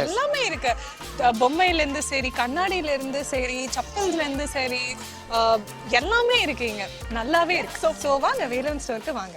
எல்லாமே இருக்கு. பொம்மையில இருந்து சரி கண்ணாடியில இருந்து சரி சப்பல்ஸ்ல இருந்து சரி ஆஹ், எல்லாமே இருக்கு இங்க. நல்லாவே இருக்கு. ஸோ ஸோ வாங்க வேலன் ஸ்டோருக்கு வாங்க.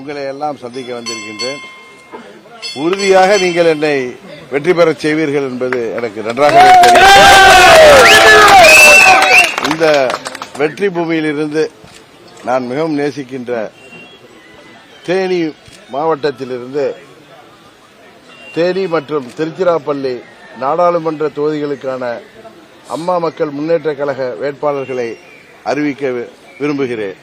உங்களை எல்லாம் சந்திக்க வந்திருக்கின்றேன். உறுதியாக நீங்கள் என்னை வெற்றி பெறச் செய்வீர்கள் என்பது எனக்கு நன்றாகவே தெரியும். இந்த வெற்றி பூமியிலிருந்து நான் மிகவும் நேசிக்கின்ற தேனி மாவட்டத்திலிருந்து தேனி மற்றும் திருச்சிராப்பள்ளி நாடாளுமன்ற தொகுதிகளுக்கான அம்மா மக்கள் முன்னேற்ற கழக வேட்பாளர்களை அறிவிக்க விரும்புகிறேன்.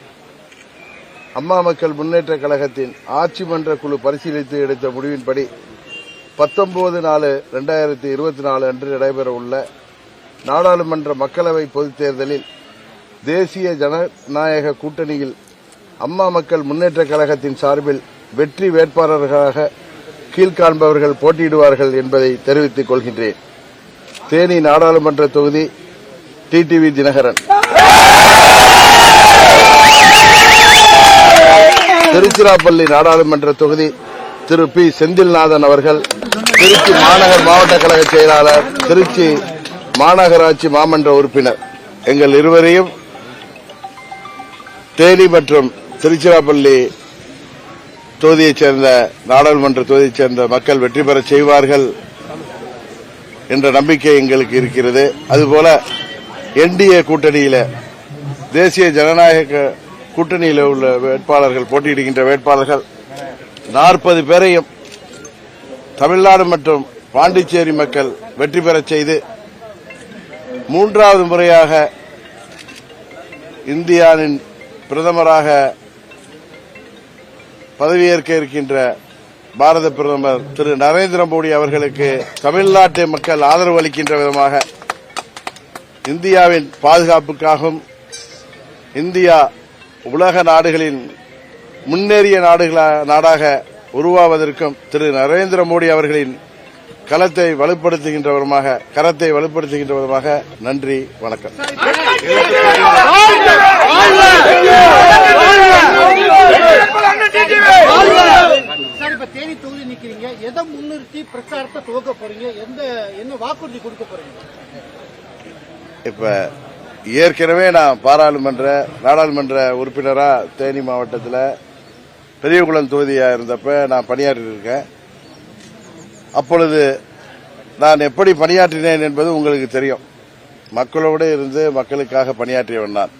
அம்மா மக்கள் முன்னேற்ற கழகத்தின் ஆட்சி மன்ற குழு பரிசீலித்து எடுத்த முடிவின்படி பத்தொன்பது நாலு ரெண்டாயிரத்தி இருபத்தி நாலு அன்று நடைபெற உள்ள நாடாளுமன்ற மக்களவை பொதுத் தேர்தலில் தேசிய ஜனநாயக கூட்டணியில் அம்மா மக்கள் முன்னேற்ற கழகத்தின் சார்பில் வெற்றி வேட்பாளர்களாக கீழ்காண்பவர்கள் போட்டியிடுவார்கள் என்பதை தெரிவித்துக் கொள்கின்றேன். தேனி நாடாளுமன்ற தொகுதி டிடிவி தினகரன். திருச்சிராப்பள்ளி நாடாளுமன்ற தொகுதி திரு பி. செந்தில்நாதன் அவர்கள் திருச்சி மாநகர் மாவட்ட கழக செயலாளர் திருச்சி மாநகராட்சி மாமன்ற உறுப்பினர். எங்கள் இருவரையும் தேனி மற்றும் திருச்சிராப்பள்ளி தொகுதியைச் சேர்ந்த நாடாளுமன்ற தொகுதியைச் சேர்ந்த மக்கள் வெற்றி பெறச் செய்வார்கள் என்ற நம்பிக்கை எங்களுக்கு இருக்கிறது. அதுபோல என்டிஏ கூட்டணியில தேசிய ஜனநாயக கூட்டணியில் உள்ள வேட்பாளர்கள் போட்டியிடுகின்ற வேட்பாளர்கள் நாற்பது பேரையும் தமிழ்நாடு மற்றும் பாண்டிச்சேரி மக்கள் வெற்றி பெறச் செய்து மூன்றாவது முறையாக இந்தியாவின் பிரதமராக பதவியேற்க இருக்கின்ற பாரத பிரதமர் திரு நரேந்திர மோடி அவர்களுக்கு தமிழ்நாட்டு மக்கள் ஆதரவு அளிக்கின்ற விதமாக இந்தியாவின் பாதுகாப்புக்காகவும் இந்தியா உலக நாடுகளின் முன்னேறிய நாடாக உருவாவதற்கும் திரு நரேந்திர மோடி அவர்களின் களத்தை வலுப்படுத்துகின்ற விதமாக கரத்தை வலுப்படுத்துகின்ற விதமாக நன்றி வணக்கம். தேனி தொகுதி நிக்கிறீங்க. எதை முன்னிறுத்தி பிரச்சாரத்தை துவக்க போறீங்க? எந்த என்ன வாக்குறுதி கொடுக்க போறீங்க? இப்ப ஏற்கனவே நான் பாராளுமன்ற நாடாளுமன்ற உறுப்பினராக தேனி மாவட்டத்தில் பெரியகுளம் தொகுதியாக இருந்தப்ப நான் பணியாற்றியிருக்கேன் அப்பொழுது நான் எப்படி பணியாற்றினேன் என்பது உங்களுக்கு தெரியும். மக்களோடு இருந்து மக்களுக்காக பணியாற்றியவன் நான்.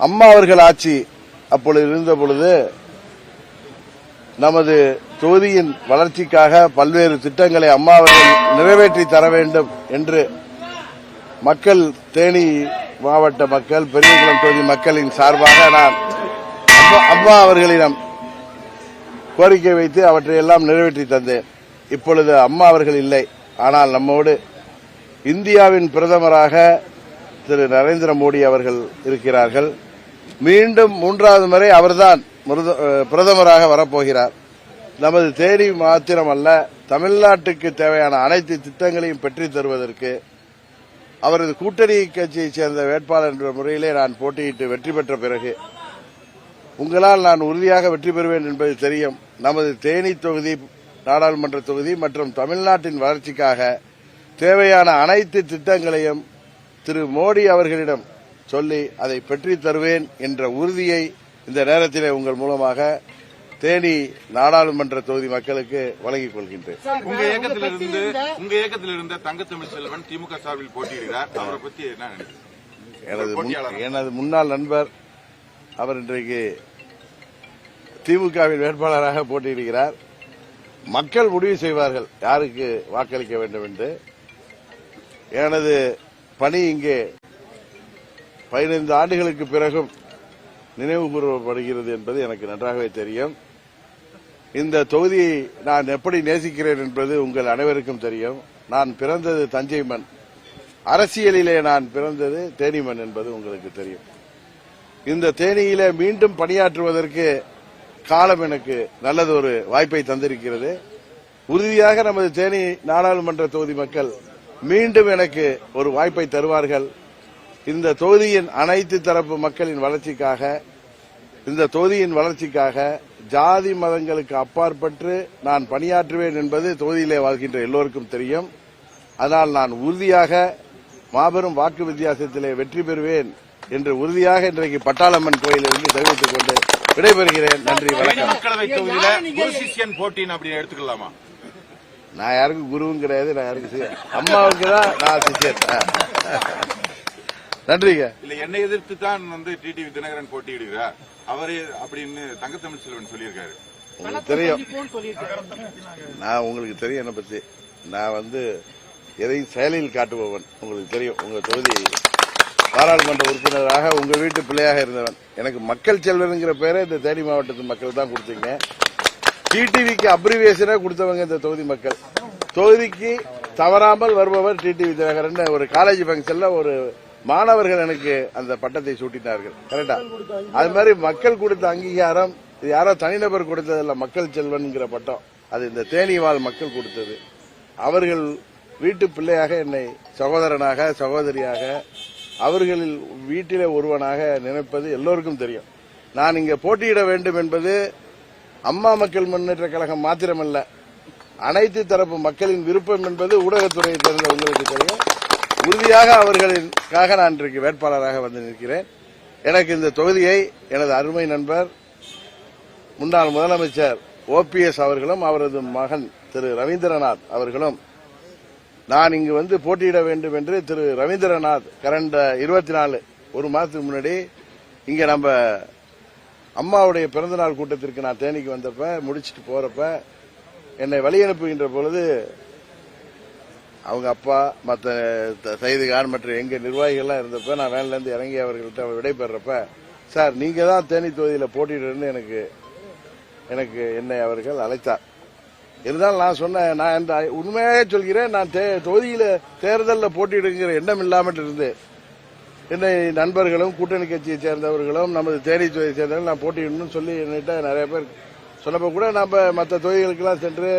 அம்மா அவர்கள் ஆட்சி அப்பொழுது இருந்த பொழுது நமது தொகுதியின் வளர்ச்சிக்காக பல்வேறு திட்டங்களை அம்மா அவர்கள் நிறைவேற்றி தர வேண்டும் என்று மக்கள் தேனி மாவட்ட மக்கள் பெரியகுளம் தொகுதி மக்களின் சார்பாக நான் அம்மா- அம்மா அவர்களிடம் கோரிக்கை வைத்து அவற்றை எல்லாம் நிறைவேற்றி தந்தேன். இப்பொழுது அம்மா அவர்கள் இல்லை. ஆனால் நம்மோடு இந்தியாவின் பிரதமராக திரு நரேந்திர மோடி அவர்கள் இருக்கிறார்கள். மீண்டும் மூன்றாவது முறை அவர்தான் பிரதமராக வரப்போகிறார். நமது தேனி மாத்திரமல்ல தமிழ்நாட்டுக்கு தேவையான அனைத்து திட்டங்களையும் பெற்றுத் தருவதற்கு அவரது கூட்டணி கட்சியைச் சேர்ந்த வேட்பாளர் என்ற முறையிலே நான் போட்டியிட்டு வெற்றி பெற்ற பிறகு உங்களால் நான் உறுதியாக வெற்றி பெறுவேன் என்பது தெரியும். நமது தேனி தொகுதி நாடாளுமன்ற தொகுதி மற்றும் தமிழ்நாட்டின் வளர்ச்சிக்காக தேவையான அனைத்து திட்டங்களையும் திரு மோடி அவர்களிடம் சொல்லி அதை பெற்றுத் தருவேன் என்ற உறுதியை இந்த நேரத்திலே உங்கள் மூலமாக தேனி நாடாளுமன்ற தொகுதி மக்களுக்கு வழங்கிக் கொள்கின்றேன். உங்க இயக்கத்தில் இருந்து உங்க இயக்கத்தில் இருந்த தங்கத்தமிழ் செல்வன் திமுக சார்பில் போட்டியிடுகிறார். அவரை பத்தி என்ன எனது எனது முன்னாள் நண்பர் அவர் இன்றைக்கு திமுகவின் வேட்பாளராக போட்டியிடுகிறார். மக்கள் முடிவு செய்வார்கள் யாருக்கு வாக்களிக்க வேண்டும் என்று. எனது பணி இங்கே பதினைந்து ஆண்டுகளுக்கு பிறகும் நினைவு கூறப்படுகிறது என்பது எனக்கு நன்றாகவே தெரியும். இந்த தொகுதியை நான் எப்படி நேசிக்கிறேன் என்பது உங்கள் அனைவருக்கும் தெரியும். நான் பிறந்தது தஞ்சை மண். அரசியலிலே நான் பிறந்தது தேனி மண் என்பது உங்களுக்கு தெரியும். இந்த தேனியிலே மீண்டும் பணியாற்றுவதற்கு காலம் எனக்கு நல்லது ஒரு வாய்ப்பை தந்திருக்கிறது. உறுதியாக நமது தேனி நாடாளுமன்ற தொகுதி மக்கள் மீண்டும் எனக்கு ஒரு வாய்ப்பை தருவார்கள். இந்த தொகுதியின் அனைத்து தரப்பு மக்களின் வளர்ச்சிக்காக இந்த தொகுதியின் வளர்ச்சிக்காக ஜாதி மதங்களுக்கு அப்பாற்பட்டு நான் பணியாற்றுவேன் என்பது தொகுதியிலே வாழ்கின்ற எல்லோருக்கும் தெரியும். அதனால் நான் உறுதியாக மாபெரும் வாக்கு வித்தியாசத்திலே வெற்றி பெறுவேன் என்று உறுதியாக இன்றைக்கு பட்டாளம்மன் கோயிலிருந்து தெரிவித்துக் கொண்டு விடைபெறுகிறேன். நன்றி வணக்கம். மக்களவை தொகுதியில போட்டின்னு எடுத்துக்கலாமா? நான் யாருக்கும் குருவும் கிடையாது நான் யாருக்கும் அம்மாவுக்கு தான் நான் சிஷியன். நன்றிங்க. இல்ல என்னை எதிர்த்து தான் வந்து டிடிவி தினகரன் போட்டியிடுகிறார். அவரே அப்படின்னு தங்கத்தமிழ் செல்வன் சொல்லியிருக்காரு. உங்களுக்கு தெரியும். நான் உங்களுக்கு தெரியும் என்னை பத்தி. நான் வந்து எதையும் செயலில் காட்டுபவன் உங்களுக்கு தெரியும். உங்க தொகுதி பாராளுமன்ற உறுப்பினராக உங்க வீட்டு பிள்ளையாக இருந்தவன். எனக்கு மக்கள் செல்வனுங்கிற பேரை இந்த தேனி மாவட்டத்து மக்கள் தான் கொடுத்தீங்க. டிடிவிக்கு அப்ரிவியேஷனே கொடுத்தவங்க இந்த தொகுதி மக்கள். தொகுதிக்கு தவறாமல் வருபவர் டிடிவி தினகரன் ஒரு காலேஜ் ஃபங்க்ஷன்ல ஒரு மாணவர்கள் எனக்கு அந்த பட்டத்தை சூட்டினார்கள். கரெக்டா அது மாதிரி மக்கள் கொடுத்த அங்கீகாரம் இது யாரோ தனிநபர் கொடுத்ததில்ல மக்கள் செல்வன்கிற பட்டம். அது இந்த தேனிவாழ் மக்கள் கொடுத்தது. அவர்கள் வீட்டு பிள்ளையாக என்னை சகோதரனாக சகோதரியாக அவர்களில் வீட்டிலே ஒருவனாக நினைப்பது எல்லோருக்கும் தெரியும். நான் இங்கே போட்டியிட வேண்டும் என்பது அம்மா மக்கள் முன்னேற்ற கழகம் மாத்திரமல்ல அனைத்து தரப்பு மக்களின் விருப்பம் என்பது ஊடகத்துறையை சேர்ந்த உங்களுக்கு தெரியும். உறுதியாக அவர்களுக்காக நான் இன்றைக்கு வேட்பாளராக வந்து நிற்கிறேன். எனக்கு இந்த தொகுதியை எனது அருமை நண்பர் முன்னாள் முதலமைச்சர் ஓபிஎஸ் அவர்களும் அவரது மகன் திரு ரவீந்திரநாத் அவர்களும் நான் இங்கு வந்து போட்டியிட வேண்டும் என்று திரு ரவீந்திரநாத் கரண்ட இருபத்தி நாலு ஒரு மாதத்துக்கு முன்னாடி இங்கே நம்ம அம்மாவுடைய பிறந்தநாள் கூட்டத்திற்கு நான் தேனிக்கு வந்தப்ப முடிச்சுட்டு போறப்ப என்னை வழி அனுப்புகின்ற பொழுது அவங்க அப்பா மற்ற சைதுகான் மற்ற எங்க நிர்வாகிகள்லாம் இருந்தப்ப நான் வேன்லேருந்து இறங்கி அவர்கள்ட்ட விடைபெறப்ப சார் நீங்க தான் தேனி தொகுதியில் போட்டியிடுன்னு எனக்கு எனக்கு என்னை அவர்கள் அழைத்தார். இருந்தாலும் நான் சொன்னேன் நான் இந்த உண்மையாக சொல்கிறேன் நான் தே- தேர்தலில் போட்டியிடுங்கிற எண்ணம் இல்லாமல் இருந்தேன் என்னை நண்பர்களும் கூட்டணி கட்சியை சேர்ந்தவர்களும் நமது தேனி தொகுதியை சேர்ந்தவர்கள் நான் போட்டியிடணும்னு சொல்லி என்கிட்ட நிறைய பேர் சொன்னப்ப கூட நம்ம மற்ற தொகுதிகளுக்கெல்லாம் சென்று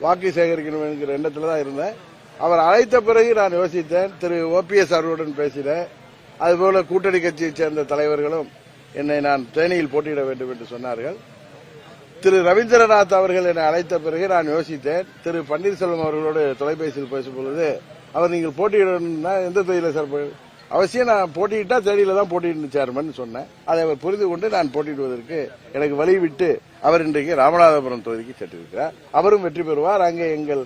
வாக்கு சேகரிக்கணும் என்கிற எண்ணத்தில் தான் இருந்தேன். அவர் அழைத்த பிறகு நான் யோசித்தேன் திரு ஓபிஎஸ் அவர்களுடன் பேசினேன். அதுபோல கூட்டணி கட்சியைச் சேர்ந்த தலைவர்களும் என்னை நான் தேனியில் போட்டியிட வேண்டும் என்று சொன்னார்கள். திரு ரவீந்திரநாத் அவர்கள் என்னை அழைத்த பிறகு நான் யோசித்தேன் திரு பன்னீர்செல்வம் அவர்களோடு தொலைபேசியில் பேசும்பொழுது அவர் நீங்கள் போட்டியிடணும்னா எந்த தொகுதியில் சார் அவசியம் நான் போட்டியிட்டா தேனியில தான் போட்டியிடணும் சேர்மன் சொன்னேன். அதை அவர் புரிந்து கொண்டு நான் போட்டியிடுவதற்கு எனக்கு வழி விட்டு அவர் இன்றைக்கு ராமநாதபுரம் தொகுதிக்கு சென்றிருக்கிறார். அவரும் வெற்றி பெறுவார். அங்கே எங்கள்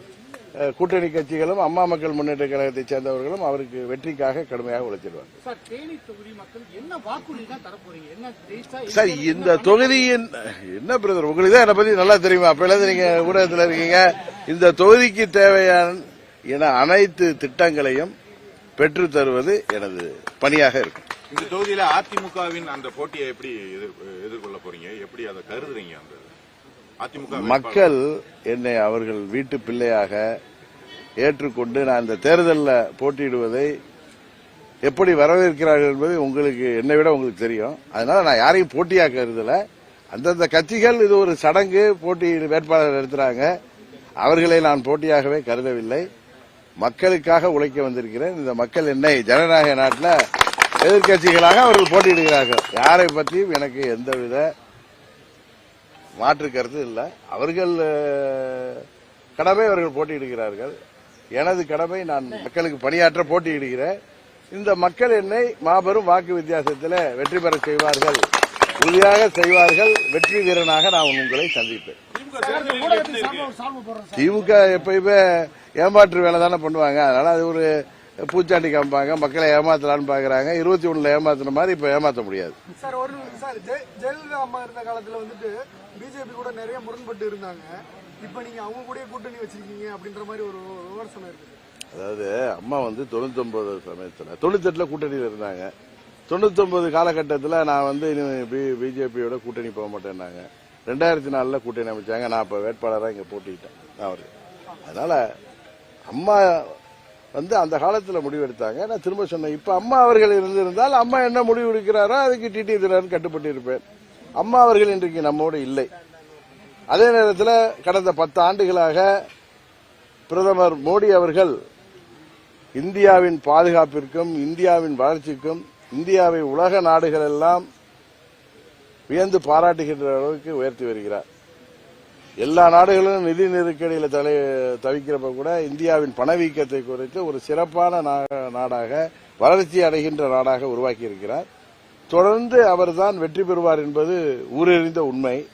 கூட்டணி கட்சிகளும் அம்மா மக்கள் முன்னேற்ற கழகத்தைச் சேர்ந்தவர்களும் அவருக்கு வெற்றிக்காக கடுமையாக உழைச்சிடுவார் சார் தேனி தொகுதி மக்கள் என்ன வாக்குறுதி தான் தர போறீங்க? என்ன ஜெயிச்சா என்ன- சார் இந்த தொகுதியின் என்ன பிரதர் உங்களுக்கு தான் என்னை பத்தி நல்லா தெரியுமா? அப்ப நீங்க ஊடகத்தில் இருக்கீங்க. இந்த தொகுதிக்கு தேவையான என அனைத்து திட்டங்களையும் பெற்று தருவது எனது பணியாக இருக்கும். இந்த தொகுதியில அதிமுகவின் அந்த போட்டியை எப்படி எதிர்- எதிர்கொள்ள போறீங்க? எப்படி அதை கருதுறீங்க அந்த? மக்கள் என்னை அவர்கள் வீட்டு பிள்ளையாக ஏற்றுக்கொண்டு நான் இந்த தேர்தலில் போட்டியிடுவதை எப்படி வரவேற்கிறார்கள் என்பது உங்களுக்கு என்னை விட உங்களுக்கு தெரியும். அதனால நான் யாரையும் போட்டியாக கருதல அந்தந்த கட்சிகள் இது ஒரு சடங்கு போட்டி வேட்பாளர் எடுத்துறாங்க. அவர்களை நான் போட்டியாகவே கருதவில்லை. மக்களுக்காக உழைக்க வந்திருக்கிறேன். இந்த மக்கள் என்னை ஜனநாயக நாட்டில் எதிர்க்கட்சிகளாக அவர்கள் போட்டியிடுகிறார்கள். யாரை பற்றியும் எனக்கு எந்தவித மாற்று கருத்து இல்லை. அவர்கள் கடமை அவர்கள் போட்டியிடுகிறார்கள். எனது கடமை நான் மக்களுக்கு பணியாற்ற போட்டியிடுகிறேன். இந்த மக்கள் என்னை மாபெரும் வாக்கு வித்தியாசத்தில் வெற்றி பெற செய்வார்கள். உறுதியாக செய்வார்கள். வெற்றி வீரனாக நான் உங்களை சந்திப்பேன். திமுக திமுக எப்பயுமே ஏமாற்று வேலை தானே பண்ணுவாங்க. அதனால அது ஒரு பூச்சாண்டி காமிப்பாங்க. மக்களை ஏமாத்தலான்னு பாக்குறாங்க. இருபத்தி ஒண்ணுல ஏமாத்துன மாதிரி இப்ப ஏமாத்த முடியாது. பிஜேபி கூட நிறைய முரண்பட்டு இருந்தாங்க. இப்ப நீங்க அவங்க கூட கூட்டணி வச்சிருக்கீங்க அப்படின்ற மாதிரி ஒரு விமர்சனம் இருக்குது. அதாவது அம்மா வந்து தொண்ணூத்தொன்பது சமயத்தில் தொண்ணூத்தெட்டில் கூட்டணியில் இருந்தாங்க. தொண்ணூத்தொன்பது காலகட்டத்தில் நான் வந்து பிஜேபியோட கூட்டணி போக மாட்டேன்னாங்க. ரெண்டாயிரத்தி நாலில் கூட்டணி அமைச்சாங்க. நான் இப்போ வேட்பாளராக இங்கே போட்டிக்கிட்டேன் நான் அவரு. அதனால அம்மா வந்து அந்த காலத்தில் முடிவெடுத்தாங்க. நான் திரும்ப சொன்னேன் இப்போ அம்மா அவர்கள் இருந்திருந்தால் அம்மா என்ன முடிவு எடுக்கிறாரோ அதுக்கு டிடி தினகரன் கட்டுப்பட்டு இருப்பேன் அம்மா அவர்கள் இன்றைக்கு நம்மோடு இல்லை. அதே நேரத்தில் கடந்த பத்து ஆண்டுகளாக பிரதமர் மோடி அவர்கள் இந்தியாவின் பாதுகாப்பிற்கும் இந்தியாவின் வளர்ச்சிக்கும் இந்தியாவை உலக நாடுகள் எல்லாம் வியந்து பாராட்டுகின்ற அளவுக்கு உயர்த்தி வருகிறார். எல்லா நாடுகளும் நிதி நெருக்கடியில் தலை தவிக்கிறப்ப கூட இந்தியாவின் பணவீக்கத்தை குறைத்து ஒரு சிறப்பான நா- நாடாக வளர்ச்சி அடைகின்ற நாடாக உருவாக்கியிருக்கிறார். தொடர்ந்து அவர்தான் வெற்றி பெறுவார் என்பது ஊரறிந்த உண்மை.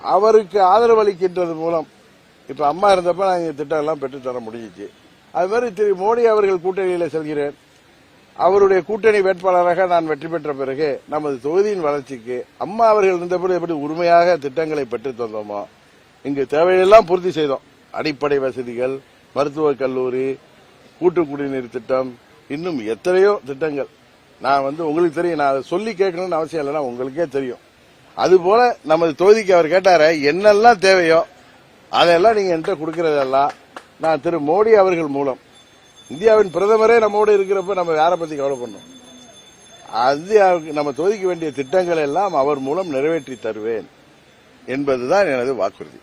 அவருக்கு ஆதரவு அளிக்கின்றது மூலம் இப்ப அம்மா இருந்தப்ப நான் திட்டம் எல்லாம் பெற்றுத்தர முடிஞ்சிச்சு. அது மாதிரி திரு மோடி அவர்கள் கூட்டணியில் செல்கிறேன். அவருடைய கூட்டணி வேட்பாளராக நான் வெற்றி பெற்ற பிறகு நமது தொகுதியின் வளர்ச்சிக்கு அம்மா அவர்கள் இருந்தபோது எப்படி உரிமையாக திட்டங்களை பெற்றுத் தந்தோமோ இங்கு தேவையெல்லாம் பூர்த்தி செய்தோம். அடிப்படை வசதிகள் மருத்துவக் கல்லூரி கூட்டு குடிநீர் திட்டம் இன்னும் எத்தனையோ திட்டங்கள். நான் வந்து உங்களுக்கு தெரியும் நான் அதை சொல்லி கேட்கணும்னு அவசியம் இல்லைன்னா உங்களுக்கே தெரியும். அதுபோல நமது தொகுதிக்கு அவர் கேட்டார என்னெல்லாம் தேவையோ அதெல்லாம் நீங்க என்கிட்ட கொடுக்கறதெல்லாம் நான் திரு மோடி அவர்கள் மூலம். இந்தியாவின் பிரதமரே நம்மோடு இருக்கிறப்ப நம்ம யாரை பத்தி கவலை பண்ணோம் அது நம்ம தொகுதிக்கு வேண்டிய திட்டங்கள் எல்லாம் அவர் மூலம் நிறைவேற்றி தருவேன் என்பதுதான் எனது வாக்குறுதி.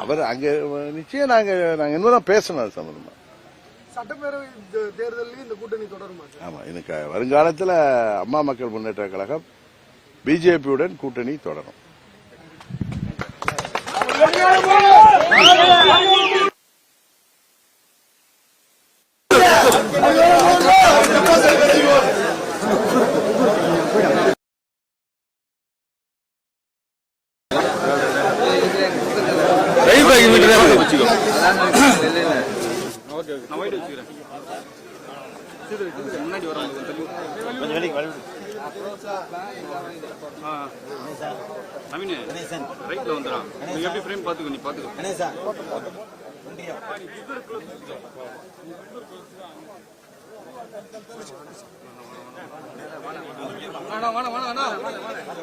அவர் அங்க நிச்சயம் நாங்க நாங்க இன்னும் பேசணும் அது சம்பந்தமா. சட்டப்பேரவை தே- தேர்தல்லையும் இந்த கூட்டணி தொடருமா சார்? ஆமா எனக்கு வருங்காலத்தில் அம்மா மக்கள் முன்னேற்ற கழகம் பிஜேபியுடன் கூட்டணி தொடரும். நவீன் ரைட்ல வந்துடும் நீ எப்படி ஃப்ரேம் பாத்துக்கோ நீ பாத்துக்கோ வேணாம் வேணாம் வேணாம் வேணாம்.